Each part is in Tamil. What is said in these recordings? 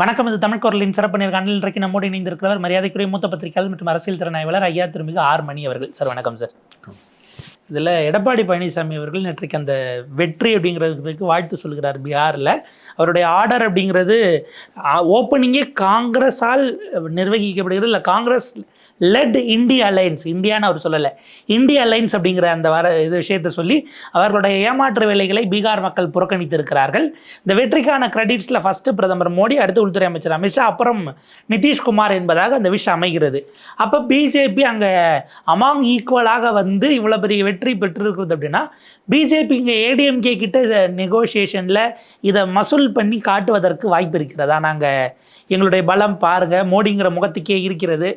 வணக்கம் இது தமிழ் குரலின் சிறப்பு நேர்காணலில் இன்றைக்கு நம்மோடு இணைந்திருக்கிறவர் மரியாதைக்குரிய மூத்த பத்திரிகையாளர் மற்றும் அரசியல் திறனாய்வாளர் ஐயா திருமிகு ஆர் மணி அவர்கள். சார் வணக்கம் சார். இதில் எடப்பாடி பழனிசாமி அவர்கள் நேற்றைக்கு அந்த வெற்றி அப்படிங்கிறதுக்கு வாழ்த்து சொல்கிறார் பீகாரில். அவருடைய ஆர்டர் அப்படிங்கிறது ஓப்பனிங்கே காங்கிரஸால் நிர்வகிக்கப்படுகிறது. இல்லை காங்கிரஸ் லெட் இந்தியா அலைன்ஸ் இந்தியான்னு அவர் சொல்லலை. இந்திய அலைன்ஸ் அப்படிங்கிற அந்த வர இது விஷயத்தை சொல்லி அவர்களுடைய ஏமாற்று வேலைகளை பீகார் மக்கள் புறக்கணித்திருக்கிறார்கள். இந்த வெற்றிக்கான கிரெடிட்ஸில் ஃபஸ்ட்டு பிரதமர் மோடி அடுத்து உள்துறை அமைச்சர் அமித்ஷா அப்புறம் நிதிஷ்குமார் என்பதாக அந்த விஷயம் அமைகிறது. அப்போ பிஜேபி அங்கே அமாங் ஈக்குவலாக வந்து இவ்வளோ பெரிய வெற்றி பெற்றிருக்கிறது அப்படின்னா பிஜேபி இங்கே ஏடிஎம்கே கிட்ட நெகோசியேஷனில் இதை மசூல் பண்ணி காட்டுவதற்கு வாய்ப்பு இருக்கிறதா? நாங்கள் எங்களுடைய பலம் பாருங்க மோடிங்கிற முகத்துக்கே இருக்கிறது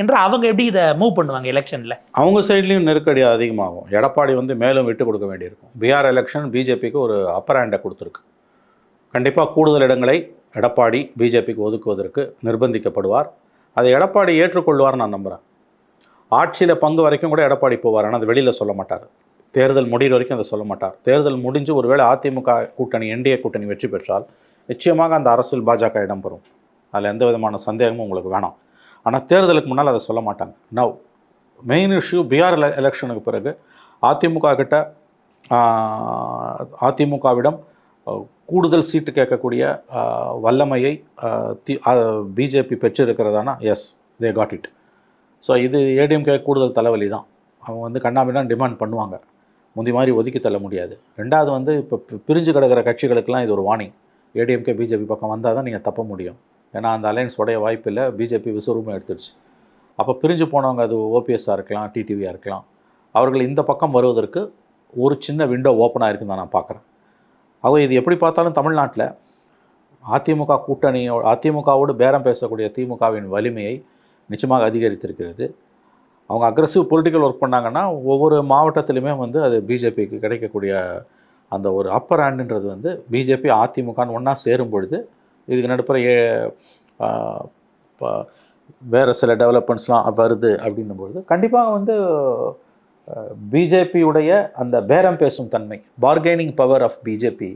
என்று அவங்க எப்படி இதை மூவ் பண்ணுவாங்க எலெக்ஷனில் அவங்க சைட்லேயும் நெருக்கடி அதிகமாகும். எடப்பாடி வந்து மேலும் விட்டு கொடுக்க வேண்டியிருக்கும். பீகார் எலெக்ஷன் பிஜேபிக்கு ஒரு அப்பர் ஹேண்டை கொடுத்துருக்கு. கண்டிப்பாக கூடுதல் இடங்களை எடப்பாடி பிஜேபிக்கு ஒதுக்குவதற்கு நிர்பந்திக்கப்படுவார். அதை எடப்பாடி ஏற்றுக்கொள்வார் நான் நம்புகிறேன் ஆட்சியில் பங்கு வரைக்கும் கூட எடப்பாடி போவார். ஆனால் அது வெளியில் சொல்ல மாட்டார். தேர்தல் முடிகிற வரைக்கும் அதை சொல்ல மாட்டார். தேர்தல் முடிஞ்சு ஒருவேளை அதிமுக கூட்டணி என்டிஏ கூட்டணி வெற்றி பெற்றால் நிச்சயமாக அந்த அரசியல் பாஜக இடம்பெறும். அதில் எந்த விதமான சந்தேகமும் உங்களுக்கு வேணாம். ஆனால் தேர்தலுக்கு முன்னால் அதை சொல்ல மாட்டாங்க. நவ் மெயின் இஷ்யூ பீகார் எலெக்ஷனுக்கு பிறகு அதிமுக கிட்ட அதிமுகவிடம் கூடுதல் சீட்டு கேட்கக்கூடிய வல்லமையை the BJP பெற்றிருக்கிறதானா? Yes they got it so இது ஏடிஎம்கே கூடுதல் தலைவலி தான். அவங்க வந்து கண்ணாபின்னா டிமாண்ட் பண்ணுவாங்க. முந்தி மாதிரி ஒதுக்கி தள்ள முடியாது. ரெண்டாவது வந்து இப்போ பிரிஞ்சு கிடக்கிற கட்சிகளுக்கெல்லாம் இது ஒரு வார்னிங் ஏடிஎம்கே பிஜேபி பக்கம் வந்தால் தான் நீங்கள் தப்ப முடியும். ஏன்னா அந்த அலையன்ஸ் உடைய வாய்ப்பு இல்லை. பிஜேபி விஸ்வரூபம் எடுத்துடுச்சு அப்போ பிரிஞ்சு போனவங்க அது ஓபிஎஸ்ஸாக இருக்கலாம் டிடிவியாக இருக்கலாம். அவர்கள் இந்த பக்கம் வருவதற்கு ஒரு சின்ன விண்டோ ஓப்பன் இருக்குன்னு தான் நான் பார்க்குறேன். அவங்க இது எப்படி பார்த்தாலும் தமிழ்நாட்டில் அதிமுக கூட்டணியோ அதிமுகவோடு பேரம் பேசக்கூடிய திமுகவின் வலிமையை நிச்சயமாக அதிகரித்திருக்கிறது. அவங்க அக்ரஸிவ் பொலிட்டிக்கல் ஒர்க் பண்ணாங்கன்னா ஒவ்வொரு மாவட்டத்திலுமே வந்து அது பிஜேபிக்கு கிடைக்கக்கூடிய அந்த ஒரு அப்பர் ஹேண்டுன்றது வந்து பிஜேபி அதிமுகன்னு ஒன்றா சேரும் பொழுது இதுக்கு நடுப்புற ஏ ப- வேறு சில டெவலப்மெண்ட்ஸ்லாம் வருது அப்படின்னும் பொழுது கண்டிப்பாக வந்து பிஜேபியுடைய அந்த பேரம் பேசும் தன்மை bargaining power of BJP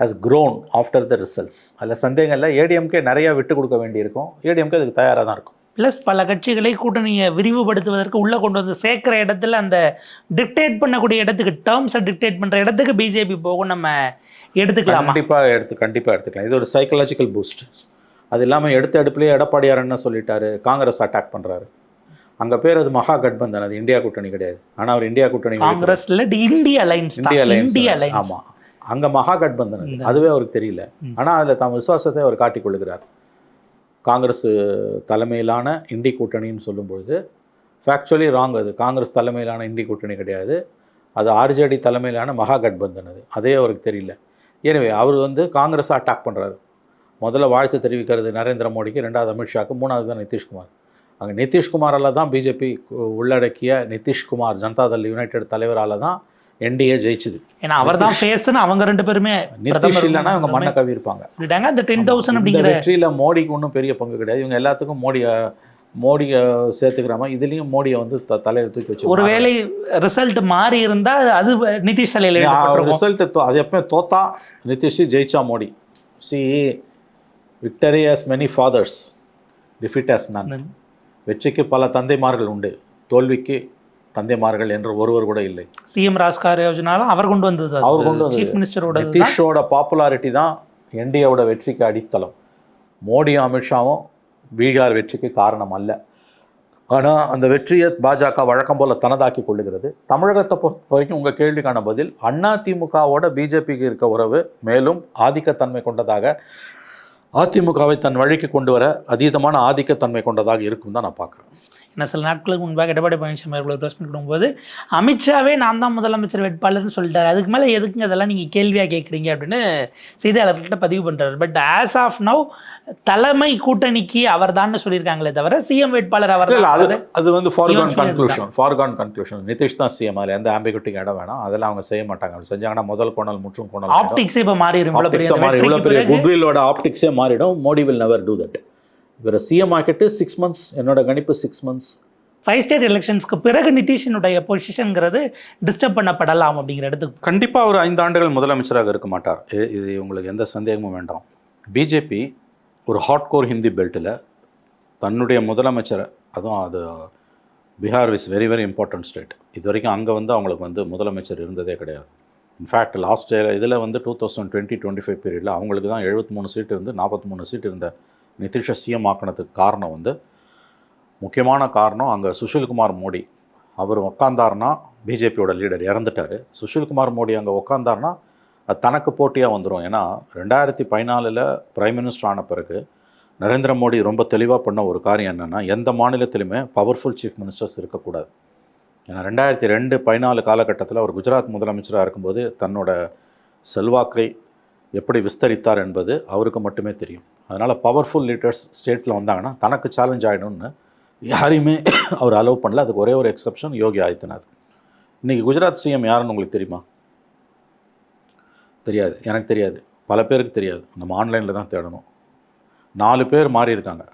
has grown after the results அதில் சந்தேகம் இல்லை. ஏடிஎம்கே நிறையா விட்டு கொடுக்க வேண்டியிருக்கும். ஏடிஎம்கே அதுக்கு தயாராக தான் இருக்கும். ப்ளஸ் பல கட்சிகளை கூட்டணியை விரிவுபடுத்துவதற்கு உள்ளே கொண்டு வந்து சேர்க்குற இடத்துல அந்த டிக்டேட் பண்ணக்கூடிய இடத்துக்கு டேர்ம்ஸை டிக்டேட் பண்ணுற இடத்துக்கு பிஜேபி போகும் நம்ம எடுத்துக்கலாமா? கண்டிப்பாக எடுத்து கண்டிப்பாக எடுத்துக்கலாம். இது ஒரு சைக்கலாஜிக்கல் பூஸ்ட் அது இல்லாமல் எடுத்த அடுப்புலேயே எடப்பாடியார் என்ன சொல்லிட்டாரு காங்கிரஸ் அட்டாக் பண்ணுறாரு அங்கே பேர் அது மகா கட்பந்தன் அது இந்தியா கூட்டணி கிடையாது. ஆனால் அவர் இந்தியா கூட்டணி காங்கிரஸ்ல இந்திய அலைன்ஸ் இந்தியா அலைன்ஸ் ஆமாம் அங்கே மகா கட்பந்தன் அதுவே அவருக்கு தெரியல. ஆனால் அதில் தம் விசுவாசத்தை அவர் காட்டிக் கொள்ளுகிறார். காங்கிரஸ் தலைமையிலான இண்டி கூட்டணின்னு சொல்லும்பொழுது ஃபேக்சுவலி ராங் அது. காங்கிரஸ் தலைமையிலான இண்டி கூட்டணி கிடையாது. அது ஆர்ஜேடி தலைமையிலான மகா கட்பந்தன் அது. அதே அவருக்கு தெரியல. எனவே அவர் வந்து காங்கிரஸை அட்டாக் பண்ணுறாரு முதல்ல வாழ்த்து தெரிவிக்கிறது நரேந்திர மோடிக்கு ரெண்டாவது அமித்ஷாக்கு மூணாவது தான் நிதிஷ்குமார். அங்கே நிதிஷ்குமாரால் தான் பிஜேபி உள்ளடக்கிய நிதிஷ்குமார் ஜனதாதள் யுனைடெட் தலைவரால் தான் என்டிஏ ஜெயிச்சுது. ஏன்னா அவர் தான் ஃபேஸ்னு அவங்க ரெண்டு பேருமே நிதிஷ் இல்லைன்னா ரெண்டு மண்ணை கவி இருப்பாங்க அந்த டென் தௌசண்ட் அப்படிங்கிற வெற்றியில மோடிக்கு ஒன்றும் பெரிய பங்கு கிடையாது. இவங்க எல்லாத்துக்கும் மோடியை மோடியை சேர்த்துக்கிற மாதிரி இதுலேயும் மோடியை வந்து த தலையில தூக்கி வச்சு ஒருவேளை ரிசல்ட் மாறி இருந்தா அது நிதிஷ் தலையில. ரிசல்ட் அது எப்பவுமே தோத்தா நிதிஷ் ஜெயிச்சா Modi. See victory has many fathers defeat has none வெற்றிக்கு பல தந்தைமார்கள் உண்டு. தோல்விக்கு தந்தைமார்கள் என்று ஒருவர் கூட இல்லை. சிஎம் ராஸ்கார் யோஜனாலும் அவர் கொண்டு வந்தது அவர் கொண்டு. சீஃப் மினிஸ்டரோட நிதிஷோட பாப்புலாரிட்டி தான் என்டிஏவோட வெற்றிக்கு அடித்தளம். மோடியும் அமித்ஷாவும் பீகார் வெற்றிக்கு காரணம் அல்ல. ஆனால் அந்த வெற்றியை பாஜக வழக்கம் போல தனதாக்கி கொள்ளுகிறது. தமிழகத்தை பொறுத்த வரைக்கும் உங்கள் கேள்விக்கான பதில் அண்ணா திமுகவோட பிஜேபிக்கு இருக்க உறவு மேலும் ஆதிக்கத்தன்மை கொண்டதாக அதிமுகவை தன் வழிக்கு கொண்டு வர அதீதமான ஆதிக்கத்தன்மை கொண்டதாக இருக்கும் தான் நான் பார்க்குறேன். என்ன சில நாட்களுக்கு முன்பாக எடப்பாடி பழனிசாமி அவர்கள் ப்ரெஸ் கொடுக்கும்போது அமித்ஷாவே நான் தான் முதலமைச்சர் வேட்பாளர்னு சொல்லிட்டாரு. அதுக்கு மேலே எதுக்குங்க அதெல்லாம் நீங்கள் கேள்வியாக கேட்குறீங்க அப்படின்னு செய்தியாளர்கள்ட்ட பதிவு பண்ணுறாரு பட் ஆஸ் ஆஃப் நவ் தலைமை கூட்டணிக்கு அவர் தான் சொல்லியிருக்காங்களே தவிர சிஎம் வேட்பாளர் அவர் அது அது வந்து foregone conclusion foregone conclusion Nitish தான் சிஎம் அதில் எந்த ஆம்பிகுட்டிக்கு இடம் வேணாம். அதெல்லாம் அவங்க செய்ய மாட்டாங்க. செஞ்சாங்கன்னா முதல் கோணல் முற்றும் கோணல் ஆப்டிக்ஸே இப்போ மாறிடும் இவ்வளோ பெரிய ஆப்டிக்ஸை மாறி மாறிடும். Modi will never do that இவர் சிஎம் ஆக்கிட்டு சிக்ஸ் மந்த்ஸ் என்னோட கணிப்பு சிக்ஸ் மந்த்ஸ் ஃபைவ் ஸ்டேட் எலெக்ஷன்ஸ்க்கு பிறகு நிதிஷினுடைய பொசிஷனுங்கிறது டிஸ்டர்ப் பண்ணப்படலாம் அப்படிங்கிற இடத்துக்கு கண்டிப்பாக அவர் ஐந்து ஆண்டுகள் முதலமைச்சராக இருக்க மாட்டார். இது உங்களுக்கு எந்த சந்தேகமும் வேண்டாம். பிஜேபி ஒரு ஹாட் கோர் ஹிந்தி பெல்ட்டில் தன்னுடைய முதலமைச்சரை அதுவும் அது Bihar is very very important state இது வரைக்கும் அங்கே வந்து அவங்களுக்கு வந்து முதலமைச்சர் இருந்ததே கிடையாது. இன்ஃபேக்ட் லாஸ்ட் இதில் வந்து two thousand twenty twenty five பீரியடில் அவங்களுக்கு தான் எழுபத்தி மூணு சீட் இருந்து நாற்பத்தி மூணு சீட் இருந்த நிதிஷை சிஎம் ஆக்கினதுக்கு காரணம் வந்து முக்கியமான காரணம் அங்கே சுஷில்குமார் மோடி. அவர் உக்காந்தார்னா பிஜேபியோட லீடர் இறந்துட்டார். சுஷில்குமார் மோடி அங்கே உக்காந்தார்னா அது தனக்கு போட்டியாக வந்துடும் ஏன்னா ரெண்டாயிரத்தி பதினாலில் பிரைம் மினிஸ்டர் ஆன பிறகு நரேந்திர மோடி ரொம்ப தெளிவாக பண்ண ஒரு காரியம் என்னென்னா எந்த மாநிலத்திலுமே பவர்ஃபுல் சீஃப் மினிஸ்டர்ஸ் இருக்கக்கூடாது. ரெண்டாயிரத்தி ரெண்டு பதினாலு காலகட்டத்தில் அவர் குஜராத் முதலமைச்சராக இருக்கும்போது தன்னோட செல்வாக்கை எப்படி விஸ்தரித்தார் என்பது அவருக்கு மட்டுமே தெரியும். அதனால் பவர்ஃபுல் லீடர்ஸ் ஸ்டேட்டில் வந்தாங்கன்னா தனக்கு சேலஞ்ச் ஆகிடும்னு யாரையுமே அவர் அலோவ் பண்ணல. அதுக்கு ஒரே ஒரு எக்ஸப்ஷன் யோகி ஆதித்யநாத். இன்றைக்கி குஜராத் சிஎம் யாருன்னு உங்களுக்கு தெரியுமா? தெரியாது. எனக்கு தெரியாது. பல பேருக்கு தெரியாது. நம்ம ஆன்லைனில் தான் தேடணும். நாலு பேர் மாறி இருக்காங்க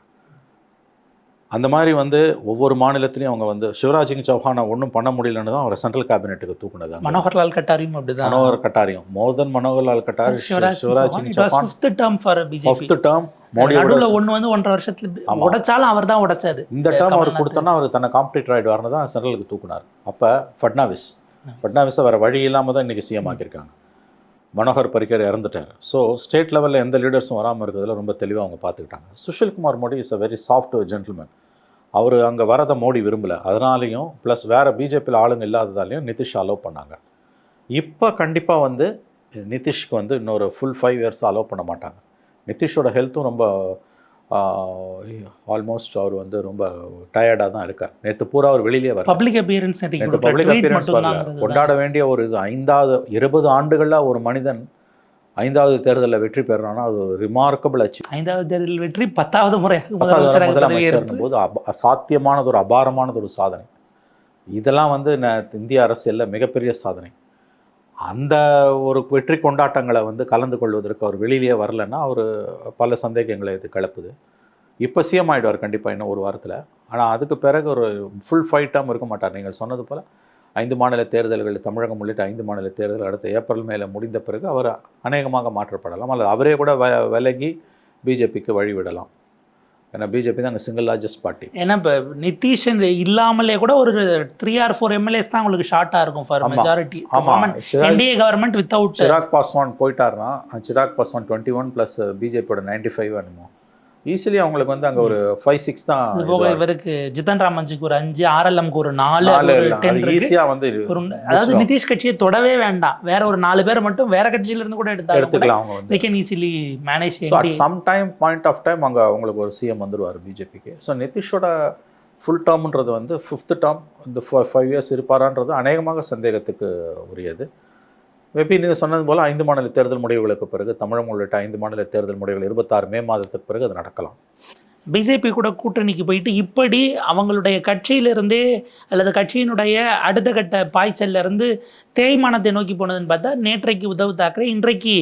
அந்த மாதிரி வந்து ஒவ்வொரு மாநிலத்திலையும் அவங்க வந்து சிவராஜ் சிங் சௌஹானை ஒன்றும் பண்ண முடியலன்னு தான் அவரை சென்ட்ரல் கேபினெட்டுக்கு தூக்குனது. மனோகர்லால் கட்டாரியும் அப்படிதான். Manohar கட்டாரியும். More then Manoharlal Khattar Shivraj Shivraj Singh Chouhan. Fifth term for BJP first term மோடியோட நடுவுல ஒண்ணு வந்து ஒன்றரை வருஷத்துல. உடைச்சாலும் அவர் தான் உடைச்சாரு. இந்த டேர்ம் அவர். கொடுத்தோன்னா அவர் தன்னை காம்படிட்டர் ஆகிடுவார்னு தான் சென்ட்ரலுக்கு தூக்குனார். அப்போ ஃபட்னாவிஸ். ஃபட்னாவிஸை. வேறு வழி இல்லாமல் தான் இன்றைக்கி சிஎம் ஆக்கியிருக்காங்க. மனோகர் பரிக்கர் இறந்துட்டார். ஸோ ஸ்டேட் லெவலில் எந்த லீடர்ஸும் வராமல் இருக்கிறதுல ரொம்ப தெளிவாக அவங்க பார்த்துக்கிட்டாங்க. Sushilkumar Modi is a very soft gentleman அவர் அங்கே வரதை மோடி விரும்பலை. அதனாலையும் ப்ளஸ் வேறு பிஜேபியில் ஆளுங்க இல்லாததாலையும் நிதிஷ் அலோவ் பண்ணாங்க. இப்போ கண்டிப்பாக வந்து நிதிஷ்க்கு வந்து இன்னொரு ஃபுல் ஃபைவ் இயர்ஸ் அலோவ் பண்ண மாட்டாங்க. நிதிஷோட ஹெல்த்தும் ரொம்ப ஆல்மோஸ்ட் அவர் வந்து ரொம்ப டயர்டாக தான் இருக்கார். நேற்று பூரா அவர் வெளியிலே வர பப்ளிக் அப்பியரன்ஸ் நேற்று பப்ளிக் அப்பியரன்ஸ் கொண்டாட வேண்டிய ஒரு இது ஐந்தாவது இருபது ஆண்டுகளில் ஒரு மனிதன் ஐந்தாவது தேர்தலில் வெற்றி பெறான்னா அது ஒரு ரிமார்க்கபிள் அச்சீவ் ஐந்தாவது தேர்தல் வெற்றி பத்தாவது முறையாக முதலமைச்சர் போது அப அசாத்தியமானது ஒரு அபாரமானது ஒரு சாதனை. இதெல்லாம் வந்து இந்திய அரசியலில் மிகப்பெரிய சாதனை. அந்த ஒரு வெற்றி கொண்டாட்டங்களை வந்து கலந்து கொள்வதற்கு அவர் வெளியிலேயே வரலன்னா அவர் பல சந்தேகங்களை இது கிளப்புது. இப்போ சிஎம் ஆகிடுவார் கண்டிப்பாக இன்னும் ஒரு வாரத்தில். ஆனால் அதுக்கு பிறகு ஒரு ஃபுல் ஃபைட்டாக இருக்க மாட்டார். நீங்கள் சொன்னது போல் ஐந்து மாநில தேர்தல்கள் தமிழகம் உள்ளிட்ட ஐந்து மாநில தேர்தல் அடுத்த ஏப்ரல் மேலே முடிந்த பிறகு அவர் அநேகமாக மாற்றப்படலாம். அல்லது அவரே கூட வ விலகி பிஜேபிக்கு வழிவிடலாம். ஏன்னா பிஜேபி தான் அங்கே சிங்கிள் லார்ஜஸ்ட் பார்ட்டி ஏன்னா இப்போ நிதிஷ் இல்லாமலே கூட ஒரு த்ரீ ஆர் ஃபோர் எம்எல்ஏஸ் தான் உங்களுக்கு ஷார்ட்டாக இருக்கும் ஃபார். மெஜாரிட்டி ஆமாம் NDA government without Chirag Paswan போயிட்டாருன்னா Chirag Paswan twenty one plus பிஜேபியோட நைன்டி ஃபைவ் வேணுமோ ஈஸிலி அவங்களுக்கு வந்து அங்கே ஒரு ஃபைவ் சிக்ஸ் தான் இது போக இவருக்கு ஜிதன் ராமஞ்சிக்கு ஒரு அஞ்சு ஆர்எல்எம்க்கு ஒரு நாலு ஈஸியாக வந்து ஒரு அதாவது நிதிஷ் கட்சியை தொடவே வேண்டாம். வேற ஒரு நாலு பேர் மட்டும் வேற கட்சியில இருந்து கூட எடுத்தாலும் எடுத்துக்கலாம் அவங்க வந்து. So at NDA. Some time point of time அங்கே அவங்களுக்கு ஒரு சிஎம் வந்துருவார் பிஜேபிக்கு ஸோ நிதிஷோட ஃபுல் டேர்ம்ன்றது வந்து ஃபிஃப்த் டேர்ம் இந்த ஃபைவ் இயர்ஸ் இருப்பாரான்றது அநேகமாக சந்தேகத்துக்கு உரியது. மேபி நீங்கள் சொன்னது போல் ஐந்து மாநில தேர்தல் முடிவுகளுக்கு பிறகு தமிழகம் உள்ளிட்ட ஐந்து மாநில தேர்தல் முடிவுகள் இருபத்தாறு மே மாதத்துக்கு பிறகு அது நடக்கலாம். பிஜேபி கூட கூட்டணிக்கு போயிட்டு இப்படி அவங்களுடைய கட்சியிலிருந்தே அல்லது கட்சியினுடைய அடுத்த கட்ட பாய்ச்சல்ல இருந்து தேய்மானத்தை நோக்கி போனதுன்னு பார்த்தா நேற்றைக்கு உத்தவ் தாக்கரே இன்றைக்கு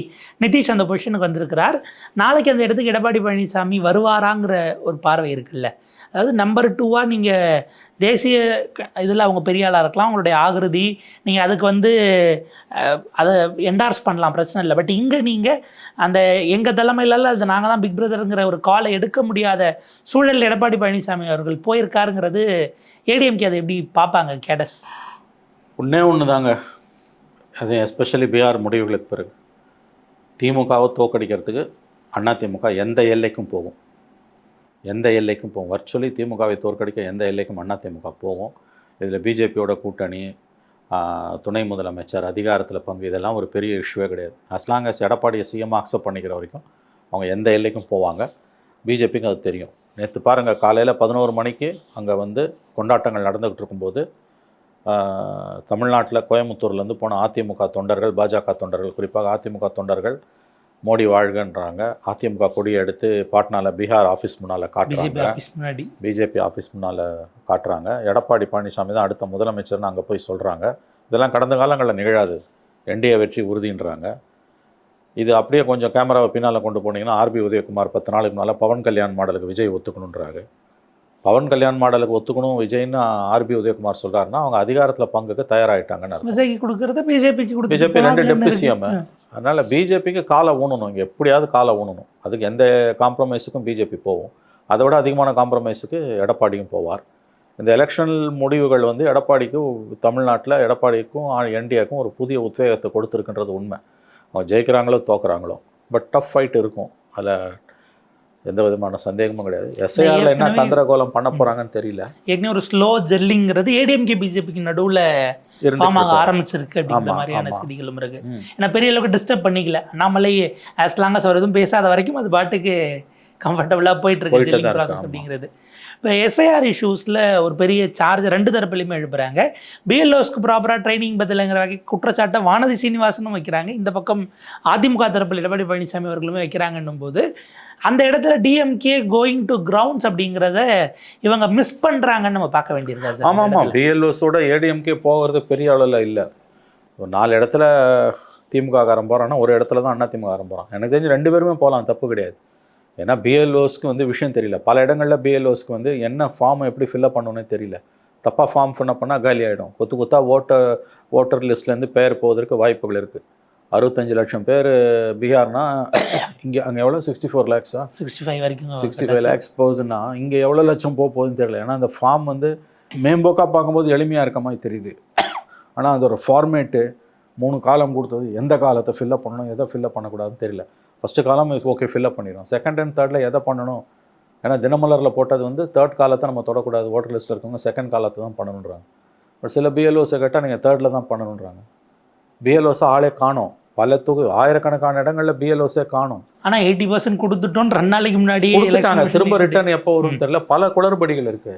நிதிஷ் அந்த பொசிஷனுக்கு வந்திருக்கிறார். நாளைக்கு அந்த இடத்துக்கு எடப்பாடி பழனிசாமி வருவாராங்கிற ஒரு பார்வை இருக்குல்ல. அதாவது நம்பர் டூவாக நீங்கள் தேசிய இதில் அவங்க பெரிய ஆளாக இருக்கலாம் அவங்களுடைய ஆகிருதி நீங்கள் அதுக்கு வந்து அதை என்டார்ஸ் பண்ணலாம் பிரச்சனை இல்லை. பட் இங்கே நீங்கள் அந்த எங்கள் தலைமையில அது நாங்கள் தான் பிக் பிரதருங்கிற ஒரு காலை எடுக்க முடியாத சூழல் எடப்பாடி பழனிசாமி அவர்கள் போயிருக்காருங்கிறது ஏடிஎம்கே அதை எப்படி பார்ப்பாங்க கேடஸ் ஒன்றே ஒன்று தாங்க அது எஸ்பெஷலி பிஆர் முடிவுகளுக்கு பிறகு. திமுகவை தோக்கடிக்கிறதுக்கு அதிமுக எந்த எல்லைக்கும் போகும். எந்த எல்லைக்கும் போகும். வர்ச்சுவலி திமுகவை தோற்கடிக்க எந்த எல்லைக்கும் அதிமுக போகும். இதில் பிஜேபியோட கூட்டணி துணை முதலமைச்சர் அதிகாரத்தில் பங்கு இதெல்லாம் ஒரு பெரிய இஷ்யூவே கிடையாது. அஸ்லாங்கஸ் எடப்பாடியை சிஎம் அக்செப்ட் பண்ணிக்கிற வரைக்கும் அவங்க எந்த எல்லைக்கும் போவாங்க. பிஜேபிக்கும் அது தெரியும். நேற்று பாருங்கள் காலையில் பதினோரு மணிக்கு அங்கே வந்து கொண்டாட்டங்கள் நடந்துகிட்டு இருக்கும்போது தமிழ்நாட்டில் கோயம்புத்தூர்லேருந்து போன அதிமுக தொண்டர்கள் பாஜக தொண்டர்கள் குறிப்பாக அதிமுக தொண்டர்கள் மோடி வாழ்கன்றாங்க. அதிமுக கொடியை எடுத்து பாட்னாவில் பீகார் ஆஃபீஸ் முன்னால் காட்டுறாங்க. முன்னாடி. பிஜேபி ஆஃபீஸ் முன்னால் காட்டுறாங்க. எடப்பாடி பழனிசாமி தான் அடுத்த முதலமைச்சர்னு அங்கே போய் சொல்கிறாங்க இதெல்லாம் கடந்த காலங்களில் நிகழாது. என்டிஏ வெற்றி உறுதின்றாங்க. இது அப்படியே கொஞ்சம் கேமராவை பின்னால் கொண்டு போனீங்கன்னா ஆர்பி உதயகுமார் பத்து நாளுக்கு முன்னால் பவன் கல்யாண் மாடலுக்கு விஜய் ஒத்துக்கணுன்றாரு. பவன் கல்யாண் மாடலுக்கு ஒத்துக்கணும் விஜய்னு ஆர்பி உதயகுமார் சொல்கிறாருன்னா அவங்க அதிகாரத்தில் பங்குக்கு தயாராகிட்டாங்கன்னு. விஜய்க்கு கொடுக்கறத பிஜேபிக்கு பிஜேபி ரெண்டு டெப்டி சிஎம். அதனால் பிஜேபிக்கு காலை ஊனணும். இங்கே எப்படியாவது காலை ஊனணும். அதுக்கு எந்த காம்ப்ரமைஸுக்கும் பிஜேபி போகும் அதை விட அதிகமான காம்ப்ரமைஸுக்கு எடப்பாடியும் போவார். இந்த எலெக்ஷன் முடிவுகள் வந்து எடப்பாடிக்கும் தமிழ்நாட்டில் எடப்பாடிக்கும் என்டிஏக்கும் ஒரு புதிய உத்வேகத்தை கொடுத்துருக்குன்றது உண்மை. அவங்க ஜெயிக்கிறாங்களோ தோக்குறாங்களோ. பட் டஃப் ஃபைட் இருக்கும். அதில் எந்த விதமான சந்தேகமும் கிடையாது எஸ்ஐஆரில் என்ன தந்திரகோலம் பண்ண போகிறாங்கன்னு தெரியல ஏற்கனவே ஒரு ஸ்லோ ஜெல்லிங்கிறது ஏடிஎம்கே பிஜேபிக்கு நடுவுல ஃபார்ம் ஆக. ஆரம்பிச்சிருக்கு அப்படிங்கிற ஆமா, மாதிரியான. செய்திகளும் இருக்கு ம். ஏன்னா பெரிய அளவுக்கு டிஸ்டர்ப் பண்ணிக்கல அண்ணாமலை ஆஸ் லாங் அவர் எதுவும் பேசாத வரைக்கும் அது பாட்டுக்கு கம்ஃபர்டபுளாக போயிட்டு இருக்கு போயிட்டு ஜெல்லிங் ப்ராசஸ். அப்படிங்கிறது. இப்போ எஸ்ஐஆர் இஷ்யூஸில் ஒரு பெரிய சார்ஜ் ரெண்டு தரப்புலையுமே எழுப்புறாங்க. பிஎல்ஓஸ்க்கு ப்ராப்பராக ட்ரைனிங் பதிலங்கிற வகை குற்றச்சாட்டை வானதி சீனிவாசனும் வைக்கிறாங்க. இந்த பக்கம் அதிமுக தரப்பில் எடப்பாடி பழனிசாமி அவர்களுமே வைக்கிறாங்கன்னும் போது அந்த இடத்துல டிஎம்கே கோயிங் டு கிரவுண்ட்ஸ் அப்படிங்கிறத இவங்க மிஸ் பண்ணுறாங்கன்னு நம்ம பார்க்க வேண்டியிருக்கா சார். ஆமாம் ஆமாம் பிஎல்ஓஸோட ஏடிஎம்கே போகிறது பெரிய அளவில் இல்லை. ஒரு நாலு இடத்துல திமுக காரன் போகிறான்னா ஒரு இடத்துல தான் அண்ணா திமுக காரன் போகிறான் எனக்கு தெரிஞ்சு ரெண்டு பேருமே போகலாம் தப்பு கிடையாது. ஏன்னா பிஎல்ஓஸ்க்கு வந்து விஷயம் தெரியல. பல இடங்களில் பிஎல்ஓஸ்க்கு வந்து என்ன ஃபார்மை எப்படி ஃபில்அப் பண்ணணும்னே தெரியல. தப்பாக ஃபார்ம் ஃபில்அப் பண்ணால் காலி ஆகிடும் கொத்து கொத்தா ஓட்டர் ஓட்டர் லிஸ்ட்லேருந்து பேர் போவதற்கு வாய்ப்புகள் இருக்குது அறுபத்தஞ்சு லட்சம் பேர் பீகார்னா இங்கே அங்கே எவ்வளோ சிக்ஸ்டி ஃபோர் லேக்ஸா சிக்ஸ்டி ஃபைவ் வரைக்கும் சிக்ஸ்டி ஃபைவ் லேக்ஸ் போகுதுன்னா இங்கே எவ்வளோ லட்சம் போக போகுதுன்னு தெரியல. ஏன்னா அந்த ஃபார்ம் வந்து மேம்போக்காக பார்க்கும்போது எளிமையாக இருக்க மாதிரி தெரியுது. ஆனால் அதோட ஃபார்மேட்டு மூணு காலம் கொடுத்தது எந்த காலத்தை ஃபில்லப் பண்ணணும் எதை ஃபில்லப் பண்ணக்கூடாதுன்னு தெரியல. First column okay fill up பண்ணிடும் செகண்ட் அண்ட் தேர்டில் எதை பண்ணணும்? ஏன்னா தினமலரில் போட்டது வந்து தேர்ட் காலத்தை நம்ம தொடக்கூடாது. ஓட்டர் லிஸ்ட்டில் இருக்கவங்க செகண்ட் காலத்தை தான் பண்ணணுன்றாங்க பட் சில பிஎல்ஓஸை கேட்டால் நீங்கள் தேர்டில் தான் பண்ணணுன்றாங்க பிஎல்ஓஸை ஆளே காணோம். பல தொகு ஆயிரக்கணக்கான இடங்களில் பிஎல்ஓஸே காணும். ஆனா எயிட்டி பர்சன்ட் கொடுத்துட்டோம் ரெண்டு நாளைக்கு முன்னாடி திரும்ப ரிட்டர்ன் எப்போ வரும்னு தெரியல. பல குளறுபடிகள் இருக்கு.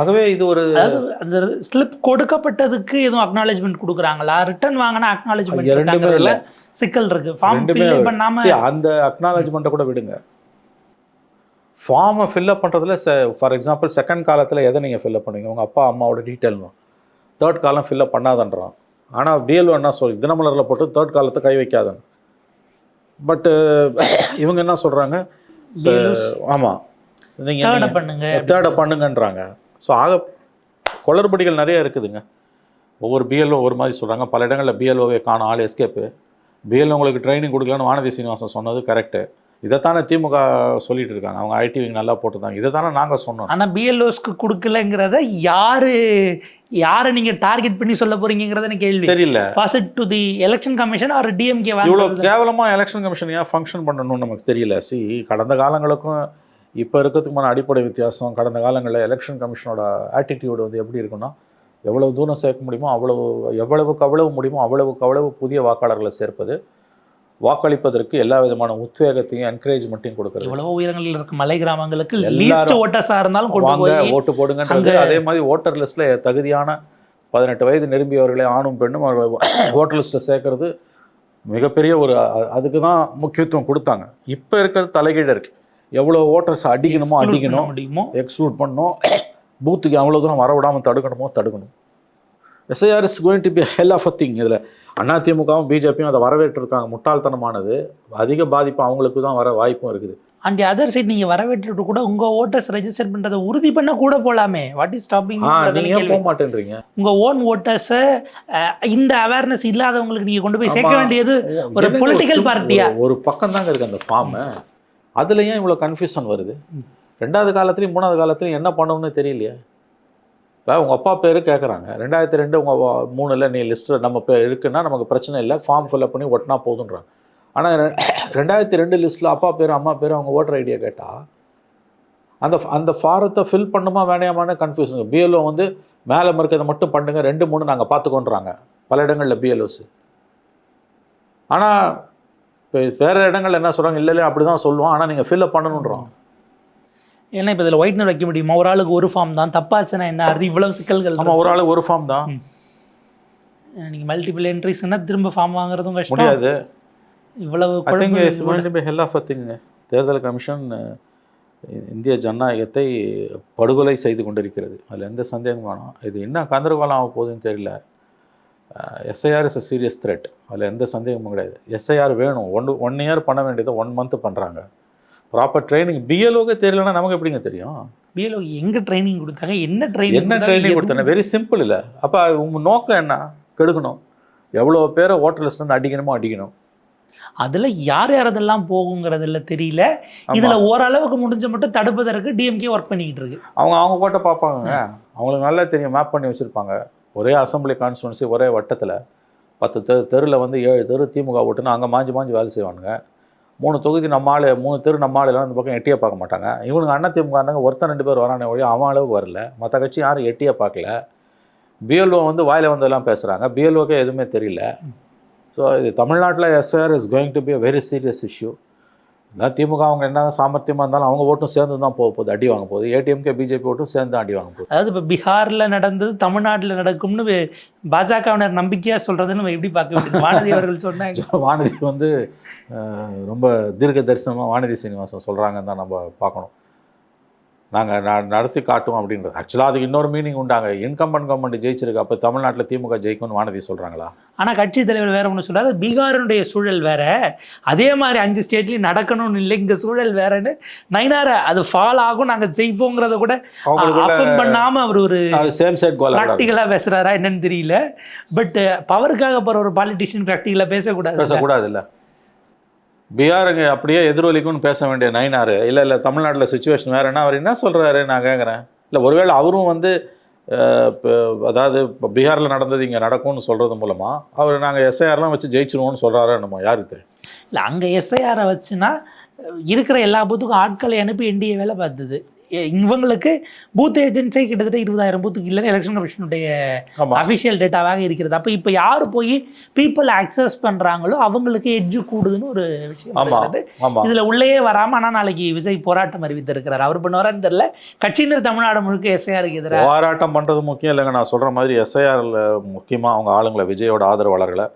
ஆகவே இது ஒரு அதாவது அந்த ஸ்லிப் கொடுக்கப்பட்டதுக்கு எதுவும் அக்னாலேஜ்மெண்ட் கொடுக்குறாங்களா? ரிட்டர்ன் வாங்கினா ரெண்டுமே அக்னாலேஜ்மெண்ட் இல்ல. சிக்கல் இருக்கு. ஃபார்ம் ரெண்டுமே ஃபில் பண்ணாம அந்த அக்னாலஜ்மெண்ட்டை கூட விடுங்க. ஃபார்மை ஃபில்அப் பண்ணுறதுல ஃபார் எக்ஸாம்பிள் செகண்ட் காலத்தில் எதை நீங்கள் ஃபில்அப் பண்ணுவீங்க? உங்கள் அப்பா அம்மாவோட detail third column fill up பண்ணாதன்றான். ஆனால் பிஎல்ஓ என்ன சொல் தினமலரில் போட்டு தேர்ட் காலத்தை கை வைக்காதன். பட்டு இவங்க என்ன சொல்கிறாங்க ஆமாம் தேர்ட நீங்கள் பண்ணுங்க. தேர்டை பண்ணுங்கன்றாங்க. ஸோ ஆக குளறுபடிகள் நிறைய இருக்குதுங்க. ஒவ்வொரு பிஎல்ஓ ஒரு மாதிரி சொல்கிறாங்க பல இடங்களில் பிஎல்ஓவே காணும் ஆள் எஸ்கேப்பு பிஎல்ஓ உங்களுக்கு ட்ரைனிங் கொடுக்கலன்னு வானதி சீனிவாசன் சொன்னது கரெக்டு இதைத்தானே திமுக சொல்லிட்டு இருக்காங்க. அவங்க ஐடி விங் நல்லா போட்டிருந்தாங்க. இதை தானே நாங்கள் சொன்னோம். ஆனா பிஎல்ஓஸ்க்கு கொடுக்கலங்கிறத யாரு யாரை நீங்க டார்கெட் பண்ணி சொல்ல போறீங்கிறத எனக்கு கேள்வி. தெரியல. Posit to the election commission or DMK இவ்வளோ கேவலமாக எலெக்ஷன் கமிஷன் ஏன் ஃபங்க்ஷன் பண்ணணும்னு நமக்கு தெரியல. சி கடந்த காலங்களுக்கும் இப்போ இருக்கிறதுக்குமான அடிப்படை வித்தியாசம் கடந்த காலங்களில் எலெக்ஷன் கமிஷனோட ஆட்டிடியூடு வந்து எப்படி இருக்குன்னா எவ்வளவு தூரம் சேர்க்க முடியுமோ அவ்வளவு எவ்வளவுக்கு அவ்வளவு முடியுமோ அவ்வளவுக்கு அவ்வளவு புதிய வாக்காளர்களை சேர்ப்பது வாக்களிப்பதற்கு எல்லா விதமான உத்வேகத்தையும் என்கரேஜ்மெண்ட்டையும் கொடுக்குறது. எவ்வளவோ உயரங்களில் இருக்க மலை கிராமங்களுக்கு எல்லாரும் லீஸ்ட் ஓட்டர்ஸா இருந்தாலும் வாங்க ஓட்டு போடுங்கன்றது அதே மாதிரி ஓட்டர் லிஸ்ட்ல தகுதியான பதினெட்டு வயது நிரம்பியவர்களை ஆணும் பெண்ணும் ஓட்டர் லிஸ்ட்டில் சேர்க்கறது மிகப்பெரிய ஒரு அதுக்கு தான் முக்கியத்துவம் கொடுத்தாங்க. இப்போ இருக்கிற தலைகீழ இருக்கு. எவ்வளோ ஓட்டர்ஸ் அடிக்கணுமோ அடிக்கணும். முடியுமோ? எக்ஸ்க்ளூட் பண்ணணும். பூத்துக்கு அவ்வளோ தூரம் வர விடாமல் தடுக்கணுமோ தடுக்கணும். SIR is going to be hell of a thing இதில். அதிமுகவும் பிஜேபியும் அதை வரவேற்றிருக்காங்க. முட்டாள்தனமானது. அதிக பாதிப்பு அவங்களுக்கு தான் வர வாய்ப்பும் இருக்குது. அண்ட் அதர் சைட் நீங்க வரவேற்றுட்டு கூட உங்க ஓட்டர்ஸ் ரெஜிஸ்டர் பண்றதை உறுதி பண்ண கூட போலாமே. வாட் இஸ் ஸ்டாப்பிங் போக மாட்டேன்றீங்க உங்க ஓன் ஓட்டர்ஸை இந்த அவேர்னஸ் இல்லாதவங்களுக்கு நீங்க கொண்டு போய் சேர்க்க. வேண்டியது ஒரு party ஆ? ஒரு- பக்கம் தாங்க இருக்கு அந்த ஃபார்மு அதில் ஏன் இவ்வளோ கன்ஃபியூஷன் வருது. ரெண்டாவது காலத்துலையும் மூணாவது காலத்துலையும் என்ன பண்ணணும்னு தெரியலையே. இப்போ உங்கள் அப்பா பேர் கேட்குறாங்க ரெண்டாயிரத்தி ரெண்டு உங்கள் மூணில் நீ லிஸ்ட்டில் நம்ம பேர் இருக்குன்னா நமக்கு பிரச்சனை இல்லை. ஃபார்ம் ஃபில்அப் பண்ணி ஒட்டினா போதுன்றாங்க. ஆனால் ரெண்டாயிரத்தி ரெண்டு லிஸ்ட்டில் அப்பா பேர் அம்மா பேர் அவங்க ஓட்டர் ஐடியா கேட்டால் அந்த அந்த ஃபாரத்தை ஃபில் பண்ணுமா வேணையாமான்னு கன்ஃபியூஷன் பிஎல்ஓ வந்து மேலே இருக்கிறத மட்டும் பண்ணுங்க. ரெண்டு மூணு நாங்கள் பார்த்துக்கோன்றாங்க. பல இடங்களில் பிஎல்ஓஸ் ஆனால் இப்போ வேறு இடங்கள்ல என்ன சொல்கிறாங்க இல்லை இல்லை அப்படி தான் சொல்லுவோம் ஆனால் நீங்கள் ஃபில்அப் பண்ணணுன்றோம் ஏன்னா இப்போ இதில் ஒயிட்னர் வைக்க முடியுமா? ஒரு ஆளுக்கு ஒரு ஃபார்ம் தான். தப்பாச்சுன்னா என்ன? இவ்வளவு சிக்கல்கள் ஆமாம் ஒரு ஆள் ஒரு ஃபார்ம் தான். இருக்கு. நீங்க மல்டிபிள் என்ட்ரிஸ்னா திரும்ப ஃபார்ம் வாங்குறதும் கஷ்டம். முடியாது. இவ்வளவு think hell of a thing தேர்தல் கமிஷன் இந்திய ஜனநாயகத்தை படுகொலை செய்து கொண்டிருக்கிறது. அதில் எந்த சந்தேகமும் வேணாம். இது என்ன கந்தரகோலம் ஆக போகுதுன்னு தெரியல. SIR is a serious threat அதில் எந்த சந்தேகமும் கிடையாது. எஸ்ஐஆர் வேணும். ஒன் ஒன் இயர் பண்ண வேண்டியதை ஒன் மந்த் பண்ணுறாங்க ப்ராப்பர் ட்ரைனிங் பிஎல்ஓக்கு தெரியலன்னா நமக்கு எப்படிங்க தெரியும்? பிஎல்ஓ எங்க ட்ரைனிங் கொடுத்தாங்க? என்ன ட்ரைனிங் என்ன ட்ரைனிங் கொடுத்தாங்க? வெரி சிம்பிள் இல்லை. அப்போ உங்கள் நோக்கம் என்ன? கெடுக்கணும். எவ்வளோ பேரை ஓட்டர் லிஸ்ட்லேருந்து அடிக்கணுமோ அடிக்கணும். அதுல யார் யார் அதெல்லாம் போகுங்கிறதுல தெரியல. இதுல ஓரளவுக்கு முடிஞ்ச மட்டும் தடுப்பதற்கு டிஎம்கே ஒர்க் பண்ணிக்கிட்டு இருக்கு. அவங்க அவங்க கோட்டை பார்ப்பாங்க அவங்களுக்கு நல்லா தெரியும். மேப் பண்ணி வச்சுருப்பாங்க. ஒரே அசம்பிளி கான்ஸ்டுவன்சி ஒரே வட்டத்தில் பத்து தெரு தெருவில் வந்து ஏழு தெரு திமுக ஓட்டுன்னு அங்கே மாஞ்சி மாஞ்சி வேலை செய்வானுங்க. மூணு தொகுதி நம்ம ஆளு மூணு தெரு நம்ம ஆளு எல்லாம் இந்த பக்கம் எட்டியே பார்க்க மாட்டாங்க. இவனுங்க அண்ணா திமுக அண்ணங்க ஒருத்தன் ரெண்டு பேர் வரானே ஒழிய அவன் அளவுக்கு வரல. மற்ற கட்சி யாரும் எட்டியே பார்க்கல. பிஎல்ஓ வந்து வாயில வந்தெல்லாம் பேசுகிறாங்க பிஎல்ஓக்கே எதுவுமே தெரியல. ஸோ இது தமிழ்நாட்டில் SR is going to be a very serious issue அதான் திமுக அவங்க என்ன சாமர்த்தியமாக இருந்தாலும் அவங்க ஓட்டும் சேர்ந்து தான் போக போகுது அடி வாங்க போகுது. ஏடிஎம்கே பிஜேபி ஓட்டும் சேர்ந்து தான் அடி வாங்க போகுது. அதாவது இப்போ பீகார்ல நடந்தது தமிழ்நாட்டுல நடக்கும்னு பாஜகவினர் நம்பிக்கையா சொல்றதுன்னு நம்ம எப்படி பார்க்க வேண்டியது வானதி அவர்கள் சொன்னாங்க. வானதி வந்து ரொம்ப தீர்க்க தரிசனமாக வானதி சீனிவாசன் சொல்கிறாங்கன்னு தான் நம்ம பார்க்கணும். நாங்கள் நடத்தி காட்டுவோம் அப்படின்றது ஆக்சுவலாக அதுக்கு இன்னொரு மீனிங் உண்டாங்க. இன்கம்பன் கவர்மெண்ட் ஜெயிச்சிருக்கு அப்போ தமிழ்நாட்டில் திமுக ஜெயிக்கும்னு வானதி சொல்கிறாங்களா ஆனா கட்சி தலைவர் வேற ஒன்று சொல்றாரு. பீகாரினுடைய சூழல் வேற. அதே மாதிரி அஞ்சு ஸ்டேட்லயும் நடக்கணும்னு இல்லை இங்க சூழல் வேறன்னு. நைனார அது ஃபால் ஆகும் நாங்க ஜெயிப்போங்கிறத கூட அவங்களுக்குள்ள அஃபம் பண்ணாம அவர் ஒரு சேம் சைட் கோலா ப்ராக்டிக்கலா பேசுறாரா என்னன்னு தெரியல. பட் பவருக்காக போற ஒரு பாலிட்டிஷியன் ப்ராக்டிக்கலா பேசக்கூடாது பேசக்கூடாது. இல்லை பிஹாருங்க அப்படியே எதிரொலிக்கும்னு பேச வேண்டிய நைனாரு. இல்லை இல்லை தமிழ்நாட்டில் சுச்சுவேஷன் வேறுனா அவர் என்ன சொல்கிறாரு நான் கேட்குறேன் இல்லை ஒருவேளை அவரும் வந்து இப்போ அதாவது இப்போ பீகாரில் நடந்தது இங்கே நடக்கும்னு சொல்கிறது மூலமாக அவர் நாங்கள் எஸ்ஐஆர்லாம் வச்சு ஜெயிச்சிருவோம்னு சொல்கிறாரு நம்ம யாருக்கு தெரியும் இல்லை அங்கே எஸ்ஐஆரை வச்சுன்னா இருக்கிற எல்லா பூத்துக்கும் ஆட்களை அனுப்பி என்டிஏ வேலை பார்த்தது. இவங்களுக்கு பூத் ஏஜென்சி கிட்டத்தட்ட இருபதாயிரம் பூத்துக்கு இல்லைன்னு எலெக்ஷன் கமிஷனுடைய அஃபிஷியல் டேட்டாவாக இருக்கிறது. அப்போ இப்போ யார் போய் பீப்புள் அக்சஸ் பண்ணுறாங்களோ அவங்களுக்கு எட்ஜு கூடுதுன்னு ஒரு விஷயம் இதுல உள்ளேயே வராம ஆனா நாளைக்கு விஜய் போராட்டம் அறிவித்திருக்கிறார். அவர் பண்ணுவாரான்னு தெரியல. கட்சியினர் தமிழ்நாடு முழுக்க எஸ்ஐஆருக்கு எதிராக போராட்டம் பண்ணுறது முக்கியம் இல்லைங்க. நான் சொல்கிற மாதிரி எஸ்ஐஆரில் முக்கியமாக அவங்க ஆளுங்களை விஜயோட ஆதரவாளர்களை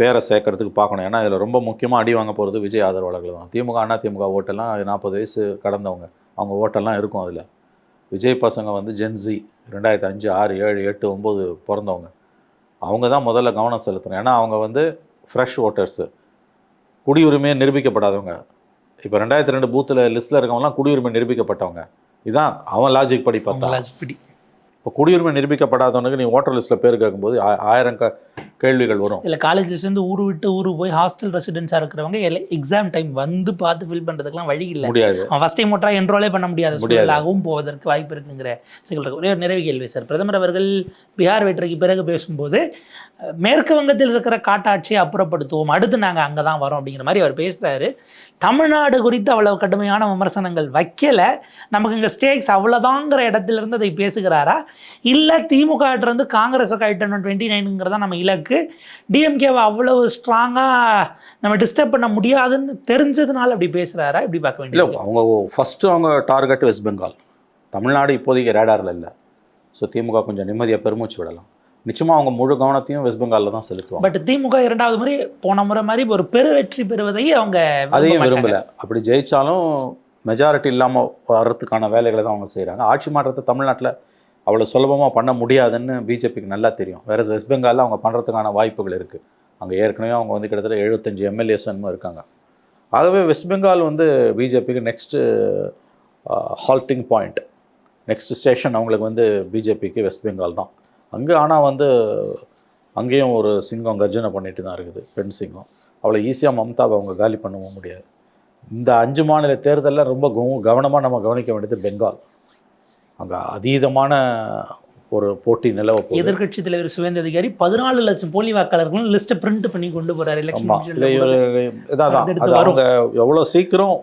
பேரை சேர்க்கறதுக்கு பார்க்கணும். ஏன்னா இதில் ரொம்ப முக்கியமாக அடி வாங்க போகிறது விஜய் ஆதரவாளர்கள் தான். திமுக அண்ணா திமுக ஓட்டெல்லாம் நாற்பது வயசு கடந்தவங்க. அவங்க ஓட்டெல்லாம் இருக்கும் அதில். விஜய் பசங்க வந்து ஜென்சி ரெண்டாயிரத்தி அஞ்சு ஆறு ஏழு எட்டு ஒம்பது பிறந்தவங்க. அவங்க தான் முதல்ல கவனம் செலுத்தணும். ஏன்னா அவங்க வந்து ஃப்ரெஷ் ஓட்டர்ஸு குடியுரிமையே நிரூபிக்கப்படாதவங்க. இப்போ ரெண்டாயிரத்தி ரெண்டு பூத்தில் லிஸ்ட்டில் இருக்கவங்கலாம் குடியுரிமை நிரூபிக்கப்பட்டவங்க. இதான் அவன் லாஜிக் படி பார்த்தா. அவங்களாச்சும் பிடி. இப்போ குடியுரிமை நிரூபிக்கப்படாதவனுக்கு நீ ஓட்டர் லிஸ்ட்டில் பேர் கேட்கும்போது ஆயிரம் க கேள்விகள் வரும். இல்ல காலேஜ்ல சேர்ந்து ஊர் விட்டு ஊர் போய் ஹாஸ்டல் ரெசிடென்ஸா இருக்கிறவங்க எக்ஸாம் டைம் வந்து பார்த்து ஃபில் பண்றதுக்குலாம் வழி இல்லை. முடியாது. அவன் ஃபர்ஸ்ட் டைம் ஓட்டரா என்ரோலே பண்ண முடியாத. சூழலாகவும் போவதற்கு வாய்ப்பு இருக்குங்கிற சிக்கல் ஒரே ஒரு நிறைவு கேள்வி சார் பிரதமர் அவர்கள் பீகார் வெற்றிக்கு பிறகு பேசும்போது மேற்கு வங்கத்தில் இருக்கிற காட்டாட்சியை அப்புறப்படுத்துவோம். அடுத்து நாங்க அங்கே தான் வரோம் அப்படிங்கிற மாதிரி அவர் பேசுறாரு. தமிழ்நாடு குறித்து அவ்வளவு கடுமையான விமர்சனங்கள் வைக்கல. நமக்கு இங்க ஸ்டேக்ஸ் அவ்வளோதாங்கிற இடத்துல இருந்து அதை பேசுகிறாரா? இல்லை திமுக இருந்து காங்கிரஸை கழிட்டணும் டுவெண்ட்டி நைனுங்கிறதா நம்ம இலக்கு? டிஎம்கேவை அவ்வளவு ஸ்ட்ராங்காக நம்ம டிஸ்டர்ப் பண்ண முடியாதுன்னு தெரிஞ்சதுனால அப்படி பேசுறாரா? இப்படி பார்க்க இல்லை வேண்டியது? அவங்க ஃபஸ்ட்டு அவங்க டார்கெட் வெஸ்ட் பெங்கால் தமிழ்நாடு இப்போதைக்கு ரேடாரில் இல்லை. ஸோ திமுக கொஞ்சம் நிம்மதியாக பெருமூச்சு விடலாம். நிச்சயமாக அவங்க முழு கவனத்தையும் வெஸ்ட் பெங்காலில் தான் செலுத்துவாங்க. பட் திமுக இரண்டாவது முறை போன முறை மாதிரி ஒரு பெரு வெற்றி பெறுவதை அவங்க அதையும். விரும்பல. அப்படி ஜெயிச்சாலும் மெஜாரிட்டி இல்லாமல் வர்றதுக்கான வேலைகளை தான் அவங்க செய்கிறாங்க ஆட்சி மாற்றத்தை தமிழ்நாட்டில் அவ்வளோ சுலபமாக பண்ண முடியாதுன்னு பிஜேபிக்கு நல்லா தெரியும். வேற வெஸ்ட் பெங்காலில் அவங்க பண்ணுறதுக்கான வாய்ப்புகள் இருக்குது அங்கே ஏற்கனவே அவங்க வந்து கிட்டத்தட்ட எழுபத்தஞ்சு எம்எல்ஏஸ் என்னமோ இருக்காங்க. ஆகவே வெஸ்ட் பெங்கால் வந்து பிஜேபிக்கு next halting point next station அவங்களுக்கு வந்து பிஜேபிக்கு வெஸ்ட் பெங்கால் தான். அங்கே ஆனால் வந்து அங்கேயும் ஒரு சிங்கம் கர்ஜனை பண்ணிட்டு தான் இருக்குது பெண் சிங்கம். அவ்வளோ ஈஸியாக மம்தாவை அவங்க காலி பண்ணவும் முடியாது. இந்த அஞ்சு மாநில தேர்தலில் ரொம்ப கவனமாக நம்ம கவனிக்க வேண்டியது பெங்கால். அங்கே அதீதமான ஒரு போட்டி நிலவ போகுது. எதிர்க்கட்சி தலைவர் சுவேந்த அதிகாரி பதினாலு லட்சம் போலி வாக்காளர்களும் லிஸ்ட்டை பிரிண்ட் பண்ணி கொண்டு போறாரு எலெக்ஷன் இதான். அவங்க எவ்வளோ சீக்கிரம்.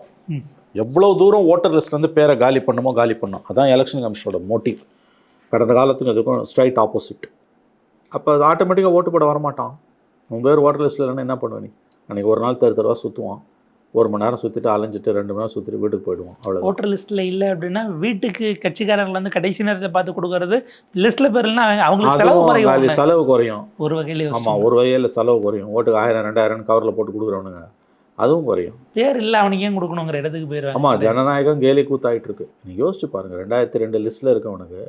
எவ்வளோ தூரம் ஓட்டர் லிஸ்ட்லேருந்து பேரை காலி பண்ணுமோ காலி பண்ணும். அதான் எலெக்ஷன் கமிஷனோட மோட்டிவ் கடந்த காலத்துக்கு இதுக்கும் ஸ்ட்ரைட் ஆப்போசிட் அப்போ அது ஆட்டோமேட்டிக்காக ஓட்டு போட வரமாட்டான். உன் பேர் ஓட்டர் லிஸ்ட்டில் இல்லைன்னா என்ன பண்ணுவ நீ? அன்றைக்கி ஒரு நாள் தெரு தெருவா சுற்றுவான் ஒரு மணி நேரம் சுற்றிட்டு அலைஞ்சிட்டு ரெண்டு மணி நேரம் சுற்றிட்டு வீட்டுக்கு போயிடுவான். அவ்வளோ ஓட்டர் லிஸ்ட்ல இல்ல அப்படின்னா வீட்டுக்கு கட்சிக்காரர்கள் வந்து கடைசி நேரத்தை பார்த்து கொடுக்கறது லிஸ்ட்ல பேர் இல்லைன்னா அவங்களுக்கு செலவு குறையும் செலவு குறையும். ஒரு வகையில ஆமாம். ஒரு வகையில் செலவு குறையும். ஓட்டுக்கு ஆயிரம் ரெண்டாயிரம் கவரில் போட்டு கொடுக்குறவனுங்க. அதுவும் குறையும். பேர் இல்ல அவனுக்கு ஏன் கொடுக்கணுங்கிற இடத்துக்கு போயிருவாங்க. ஆமாம் ஜனநாயகம் கேலி கூத்தாயிட்டு இருக்கு நீ யோசிச்சு பாருங்க ரெண்டாயிரத்தி ரெண்டு லிஸ்ட்டில் இருக்கவனுக்கு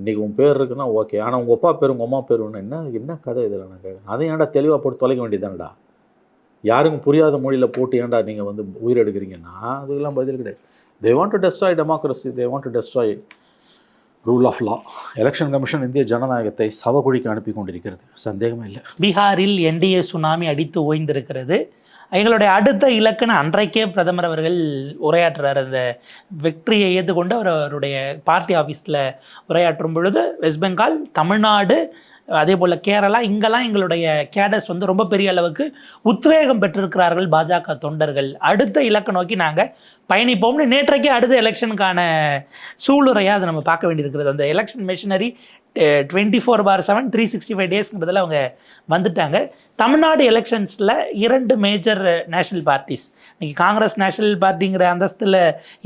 இன்றைக்கி உன் பேர் இருக்குன்னா ஓகே. ஆனால் உங்கள் அப்பா பேர் உங்கள் அம்மா பேர் ஒன்று என்ன என்ன கதை இதில் எனக்கு அதை ஏன்டா தெளிவாக போட்டு தொலைக்க வேண்டியதானடா யாருக்கும் புரியாத மொழியில் போட்டு ஏன்டா நீங்கள் வந்து உயிர் எடுக்கிறீங்கன்னா அதுக்கெல்லாம் பதில் கிடையாது. They want to destroy democracy they want to destroy rule of law election commission இந்திய ஜனநாயகத்தை சவகுழிக்கு அனுப்பி கொண்டிருக்கிறது. சந்தேகமே இல்லை. பீகாரில் என்டிஏ சுனாமி அடித்து ஓய்ந்திருக்கிறது. எங்களுடைய அடுத்த இலக்குன்னு அன்றைக்கே பிரதமர் அவர்கள் உரையாற்றுறார். அந்த வெற்றியை ஏற்றுக்கொண்டு அவர் அவருடைய பார்ட்டி ஆஃபீஸில் உரையாற்றும் பொழுது வெஸ்ட் பெங்கால் தமிழ்நாடு அதே போல் கேரளா இங்கெல்லாம் எங்களுடைய கேடஸ் வந்து ரொம்ப பெரிய அளவுக்கு உத்வேகம் பெற்றிருக்கிறார்கள் பாஜக தொண்டர்கள். அடுத்த இலக்கை நோக்கி நாங்கள் பயணிப்போம்னு நேற்றைக்கே அடுத்த எலெக்ஷனுக்கான சூளுரையாக அதை நம்ம பார்க்க வேண்டியிருக்கிறது. அந்த election machinery twenty four bar seven three sixty five டேஸ்ங்கிறதுல அவங்க வந்துட்டாங்க. தமிழ்நாடு எலெக்ஷன்ஸில் இரண்டு மேஜர் நேஷனல் பார்ட்டிஸ் இன்றைக்கி காங்கிரஸ் நேஷனல் பார்ட்டிங்கிற அந்தஸ்தில்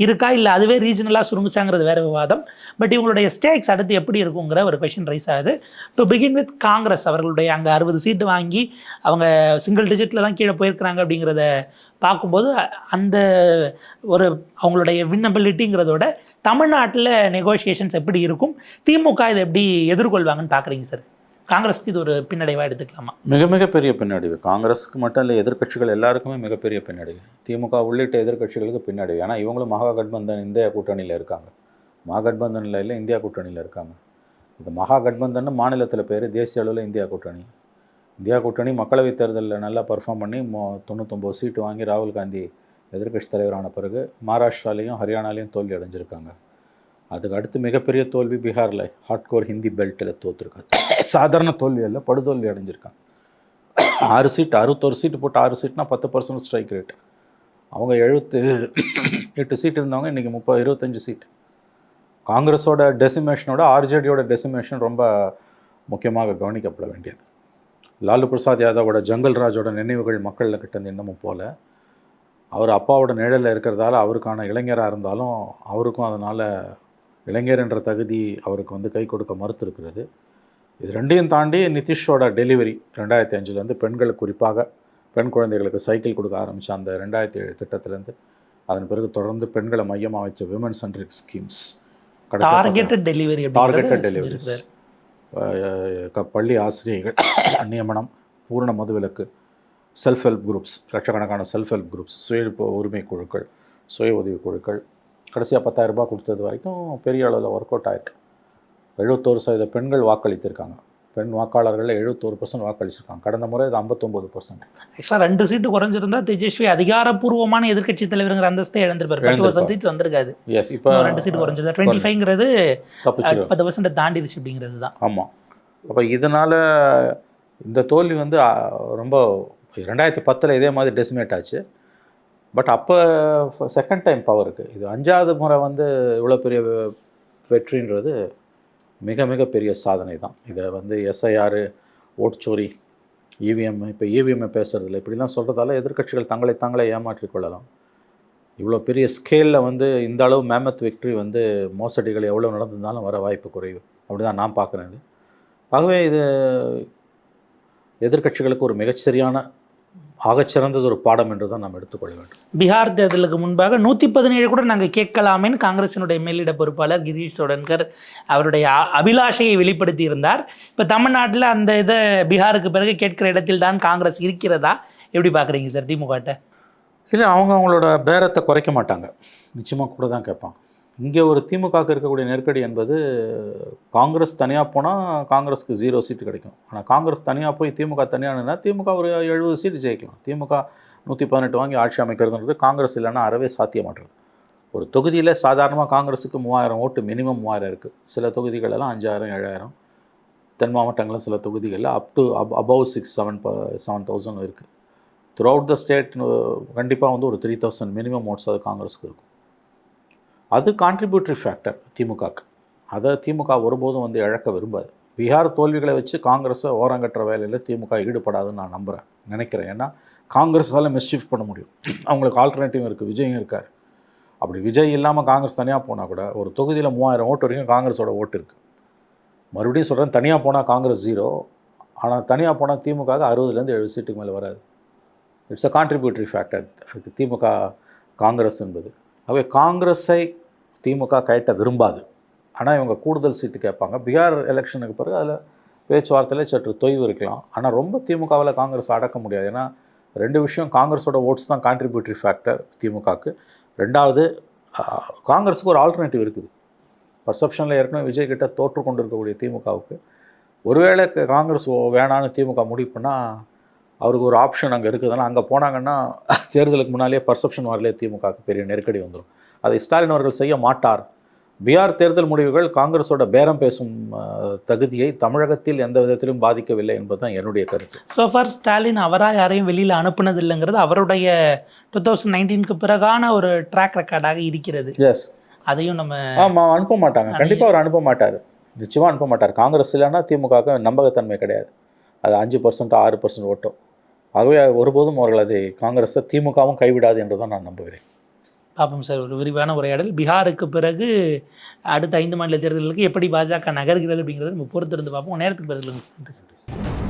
இருக்கா? இல்லை அதுவே ரீஜனலாக சுருங்குச்சாங்கிறது வேறு விவாதம். பட் இவங்களுடைய ஸ்டேக்ஸ் அடுத்து எப்படி இருக்குங்கிற ஒரு கொஷின் ரைஸ் ஆகுது. டு பிகின் வித் காங்கிரஸ் அவர்களுடைய அங்கே அறுபது சீட்டு வாங்கி அவங்க சிங்கிள் டிஜிட்டில் தான் கீழே போயிருக்கிறாங்க அப்படிங்கிறத பார்க்கும்போது அந்த ஒரு அவங்களுடைய வின்னபிலிட்டிங்கிறதோட தமிழ்நாட்டில் நெகோஷியேஷன்ஸ் எப்படி இருக்கும்? திமுக இதை எப்படி எதிர்கொள்வாங்கன்னு பார்க்குறீங்க சார் காங்கிரஸ்க்கு இது ஒரு பின்னடைவாக எடுத்துக்கலாமா? மிக மிகப்பெரிய பின்னடைவு. காங்கிரஸுக்கு மட்டும் இல்லை எதிர்க்கட்சிகள் எல்லாருக்குமே மிகப்பெரிய பின்னடைவு. திமுக உள்ளிட்ட எதிர்க்கட்சிகளுக்கு பின்னடைவு. ஏன்னா இவங்களும் மகா கட்பந்தன் இந்தியா கூட்டணியில் இருக்காங்க. மகாகட்பந்தனில் இல்லை இந்தியா கூட்டணியில் இருக்காங்க. இந்த மகா கட்பந்தன் மாநிலத்தில் பேர் தேசிய அளவில் இந்தியா கூட்டணி. இந்தியா கூட்டணி மக்களவைத் தேர்தலில் நல்லா பர்ஃபார்ம் பண்ணி மொ தொண்ணூத்தொம்பது சீட்டு வாங்கி ராகுல் காந்தி எதிர்க்கட்சி தலைவரான பிறகு மகாராஷ்டிராலையும் ஹரியானாலையும் தோல்வி அடைஞ்சிருக்காங்க. அதுக்கு அடுத்து மிகப்பெரிய தோல்வி பீகாரில் ஹார்ட்கோர் ஹிந்தி பெல்ட்டில் தோற்றுருக்காங்க சாதாரண தோல்வி அல்ல படுதோல்வி அடைஞ்சிருக்காங்க. ஆறு சீட் அறுபத்தொரு சீட்டு போட்டு ஆறு சீட்னா பத்து பர்சன்ட் ஸ்ட்ரைக் ரேட் அவங்க எழுபத்து எட்டு சீட் இருந்தவங்க இன்றைக்கி முப்பது இருபத்தஞ்சு சீட் காங்கிரஸோட டெசிமேஷனோட ஆர்ஜேடியோட டெசிமேஷன் ரொம்ப முக்கியமாக கவனிக்கப்பட வேண்டியது. லாலு பிரசாத் யாதவோட ஜங்கல் ராஜோட நினைவுகள் மக்களில் கிட்ட இன்னமும் போல அவர் அப்பாவோட நிழலில் இருக்கிறதால அவருக்கான இளைஞராக இருந்தாலும் அவருக்கும் அதனால் இளைஞர் என்ற தகுதி அவருக்கு வந்து கை கொடுக்க மறுத்திருக்கிறது. இது ரெண்டையும் தாண்டி நிதிஷோட டெலிவரி ரெண்டாயிரத்தி அஞ்சுலேருந்து பெண்களுக்கு குறிப்பாக பெண் குழந்தைகளுக்கு சைக்கிள் கொடுக்க ஆரம்பித்த அந்த ரெண்டாயிரத்தி ஏழு திட்டத்திலேருந்து அதன் பிறகு தொடர்ந்து பெண்களை மையமாக வச்ச women centric schemes targeted delivery targeted deliveries பள்ளி ஆசிரியர்கள் நியமனம் பூரண மதுவிலக்கு செல்ஃப் ஹெல்ப் குரூப்ஸ் லட்சக்கணக்கான செல்ஃப் ஹெல்ப் குரூப்ஸ் சுய உரிமை குழுக்கள் சுய உதவி குழுக்கள். கடைசியாக பத்தாயிரம் ரூபாய் கொடுத்தது வரைக்கும் பெரிய அளவில் ஒர்க் அவுட் ஆயிருக்கு. எழுபத்தோரு சதவீத பெண்கள் வாக்களித்திருக்காங்க. பெண் வாக்காளர்கள் எழுபத்தோரு பர்சன்ட் வாக்களிச்சிருக்காங்க. கடந்த முறை அது ஐம்பத்தொம்போது பர்சன்ட் ஆக்சுவலாக ரெண்டு சீட்டு குறைஞ்சிருந்தா தேஜஸ்வி அதிகாரப்பூர்வமான எதிர்க்கட்சி தலைவருங்கிற அந்தஸ்தே இழந்திருப்பாரு. பத்து. பர்சன்ட் சீட்ஸ் வந்திருக்காது. எஸ் இப்போ ரெண்டு சீட்டு குறைஞ்சிருந்தா டுவெண்ட்டி ஃபைவ்ங்கிறது பத்து பர்சன்ட் தாண்டிடுச்சு அப்படிங்கிறது தான் ஆமாம் அப்போ இதனால் இந்த தோல்வி வந்து ஆ, ரொம்ப ரெண்டாயிரத்தி பத்தில் இதே மாதிரி டெசிமேட் ஆச்சு. பட் அப்போ செகண்ட் டைம் பவருக்கு இது அஞ்சாவது முறை வந்து இவ்வளோ பெரிய வெற்றின்றது மிக மிக பெரிய சாதனை தான் இதை வந்து எஸ்ஐஆர் ஓட்சோரி இவிஎம் இப்போ இவிஎம்ஐ பேசுகிறதில்ல இப்படிலாம் சொல்கிறதால எதிர்க்கட்சிகள் தங்களை தாங்களே ஏமாற்றிக் கொள்ளலாம். இவ்வளோ பெரிய ஸ்கேலில் வந்து இந்த அளவு மேமத் விக்ட்ரி வந்து மோசடிகள் எவ்வளோ நடந்திருந்தாலும் வர வாய்ப்பு குறைவு. அப்படி தான் நான் பார்க்குறேன் இது. ஆகவே இது எதிர்க்கட்சிகளுக்கு ஒரு மிகச்சரியான ஆகச்சிறந்தது ஒரு பாடம் என்று தான் நாம் எடுத்துக்கொள்ள வேண்டும். பீகார் தேர்தலுக்கு முன்பாக நூற்றி பதினேழு கூட நாங்கள் கேட்கலாமேன்னு காங்கிரசினுடைய மேலிட பொறுப்பாளர் கிரீஷ் சோடன்கர் அவருடைய அபிலாஷையை வெளிப்படுத்தி இருந்தார் இப்போ தமிழ்நாட்டில் அந்த இதை பீகாருக்கு பிறகு கேட்கிற இடத்தில் தான் காங்கிரஸ் இருக்கிறதா? எப்படி பார்க்குறீங்க சார் திமுகட்ட? இல்லை அவங்க அவங்களோட பேரத்தை குறைக்க மாட்டாங்க. நிச்சயமாக கூட தான் கேட்பாங்க. இங்கே ஒரு திமுகவுக்கு இருக்கக்கூடிய நெருக்கடி என்பது காங்கிரஸ் தனியாக போனால் காங்கிரஸ்க்கு ஜீரோ சீட்டு கிடைக்கும். ஆனால் காங்கிரஸ் தனியாக போய் திமுக தனியானா திமுக ஒரு எழுபது சீட்டு ஜெயிக்கலாம். திமுக நூற்றி பதினெட்டு வாங்கி ஆட்சி அமைக்கிறதுன்றது காங்கிரஸ் இல்லைன்னா அறவே சாத்தியமாட்டுறது ஒரு தொகுதியில் சாதாரணமாக காங்கிரஸுக்கு மூவாயிரம் ஓட்டு மினிமம் மூவாயிரம் இருக்குது சில தொகுதிகளெல்லாம் அஞ்சாயிரம் ஏழாயிரம். தென் மாவட்டங்களில் சில தொகுதிகளில் up to up above six seven ப செவன் தௌசண்ட் இருக்குது த்ரூ அவுட் த ஸ்டேட் கண்டிப்பாக வந்து ஒரு த்ரீ தௌசண்ட் மினிமம் ஓட்ஸ் அது காங்கிரஸுக்கு இருக்கும். அது கான்ட்ரிபியூட்டரி ஃபேக்டர் திமுகக்கு. அதை திமுக ஒருபோதும் வந்து இழக்க விரும்பாது. பீகார் தோல்விகளை வச்சு காங்கிரஸை ஓரங்கட்டுற வேலையில் திமுக ஈடுபடாதுன்னு நான் நம்புகிறேன் நினைக்கிறேன். ஏன்னா காங்கிரஸால் மிஸ்டீஃப் பண்ண முடியும். அவங்களுக்கு ஆல்டர்னேட்டிவ் இருக்குது விஜயும் இருக்கார். அப்படி விஜய் இல்லாமல் காங்கிரஸ் தனியாக போனால் கூட ஒரு தொகுதியில் மூவாயிரம் ஓட்டு வரைக்கும் காங்கிரஸோட ஓட்டு இருக்குது மறுபடியும் சொல்கிறேன் தனியாக போனால் காங்கிரஸ் ஜீரோ ஆனால் தனியாக போனால் திமுக அறுபதுலேருந்து எழுபது சீட்டுக்கு மேலே வராது. இட்ஸ் அ கான்ட்ரிபியூட்டரி ஃபேக்டர் அதுக்கு திமுக காங்கிரஸ் என்பது. ஆகவே காங்கிரஸை திமுக கயட்ட விரும்பாது. ஆனால் இவங்க கூடுதல் சீட்டு கேட்பாங்க. பீகார் எலெக்ஷனுக்கு பிறகு அதில் பேச்சுவார்த்தையில் சற்று தொய்வு இருக்கலாம். ஆனால் ரொம்ப திமுகவில் காங்கிரஸ் அடக்க முடியாது. ஏன்னா ரெண்டு விஷயம் காங்கிரஸோட ஓட்ஸ் தான் கான்ட்ரிபியூட்டரி ஃபேக்டர் திமுகவுக்கு ரெண்டாவது காங்கிரஸுக்கு ஒரு ஆல்டர்னேட்டிவ் இருக்குது. பர்செப்ஷனில் ஏற்கனவே விஜய் கிட்ட தோற்று கொண்டு இருக்கக்கூடிய திமுகவுக்கு. ஒருவேளை காங்கிரஸ் வேணான்னு திமுக முடிவு பண்ணால் அவருக்கு ஒரு ஆப்ஷன் அங்கே இருக்குதுன்னா அங்கே போனாங்கன்னா தேர்தலுக்கு முன்னாலே பர்செப்ஷன் வரலே திமுகவுக்கு பெரிய நெருக்கடி வந்துடும் அதை ஸ்டாலின் அவர்கள் செய்ய மாட்டார். பீகார் தேர்தல் முடிவுகள் காங்கிரஸோட பேரம் பேசும் தகுதியை தமிழகத்தில் எந்த விதத்திலும் பாதிக்கவில்லை என்பதுதான் என்னுடைய கருத்து. ஸோ ஃபார் ஸ்டாலின் அவராக யாரையும் வெளியில் அனுப்புனது இல்லைங்கிறது அவருடைய டூ தௌசண்ட் நைன்டீனுக்கு பிறகான ஒரு ட்ராக் ரெக்கார்டாக இருக்கிறது. எஸ் அதையும் நம்ம ஆமாம் அனுப்ப மாட்டாங்க. கண்டிப்பாக அவர் அனுப்ப மாட்டார். நிச்சயமாக அனுப்ப மாட்டார். காங்கிரஸ் இல்லைன்னா திமுகவுக்கு நம்பகத்தன்மை கிடையாது. அது அஞ்சு பர்சன்ட் ஆறு பர்சன்ட் ஓட்டும். ஆகவே ஒருபோதும் அவர்கள் அதை காங்கிரஸை திமுகவும் கைவிடாது என்று தான் நான் நம்புகிறேன். பார்ப்போம் சார் ஒரு விரிவான உரையாடல். பீகாருக்கு பிறகு அடுத்த ஐந்து மாநில தேர்தல்களுக்கு எப்படி பாஜக நகர்கிறது அப்படிங்கிறத நம்ம பொறுத்திருந்து பார்ப்போம். நேரத்துக்கு பிறகு நன்றி சார்.